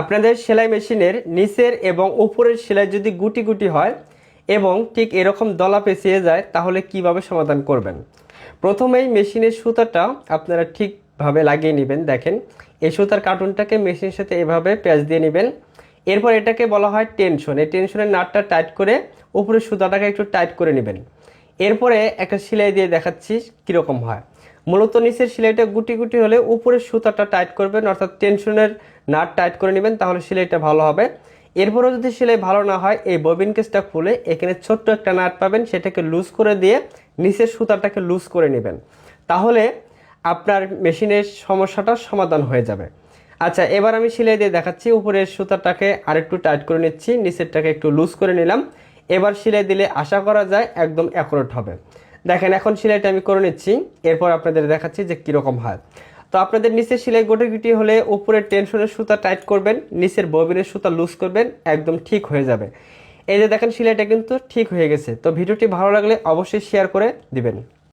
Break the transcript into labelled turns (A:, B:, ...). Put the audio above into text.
A: আপনাদের সেলাই মেশিনের নিচের এবং উপরের সেলাই যদি গুটি গুটি হয় এবং ঠিক এরকম দলা পেঁচিয়ে যায়, তাহলে কীভাবে সমাধান করবেন? প্রথমেই মেশিনের সুতাটা আপনারা ঠিকভাবে লাগিয়ে নেবেন, দেখেন। এই সুতার কার্টুনটাকে মেশিনের সাথে এভাবে পেঁচ দিয়ে নেবেন। এরপর এটাকে বলা হয় টেনশন। এই টেনশনের নাটটা টাইট করে উপরের সুতাটাকে একটু টাইট করে নেবেন। এরপরে একটা সেলাই দিয়ে দেখাচ্ছি কীরকম হয়। মূলত নিচের সেলাইটা গুটি গুটি হলে উপরের সুতাটা টাইট করবেন, অর্থাৎ টেনশনের নাট টাইট করে নেবেন, তাহলে সেলাইটা ভালো হবে। এরপরেও যদি সেলাই ভালো না হয়, এই ববিন কেসটা খুলে এখানে ছোট্ট একটা নাট পাবেন, সেটাকে লুজ করে দিয়ে নিচের সুতাটাকে লুজ করে নেবেন। তাহলে আপনার মেশিনের সমস্যাটা সমাধান হয়ে যাবে। আচ্ছা এবার আমি সেলাই দিয়ে দেখাচ্ছি, উপরের সুতাটাকে আরেকটু টাইট করে নিচ্ছি, নিচেরটাকে একটু লুজ করে নিলাম। এবার সেলাই দিলে আশা করা যায় একদম অ্যাকুরেট হবে। দেখেন, এখন সেলাইটা আমি করে নিচ্ছি। এরপর আপনাদের দেখাচ্ছি যে কীরকম হয়। তো আপনাদের নিচের সেলাই গোটে গুটি হলে উপরে টেনশনের সুতা টাইট করবেন, নিচের ববিনের সুতা লুজ করবেন, একদম ঠিক হয়ে যাবে। এই যে দেখেন, সেলাইটা কিন্তু ঠিক হয়ে গেছে। তো ভিডিওটি ভালো লাগলে অবশ্যই শেয়ার করে দিবেন।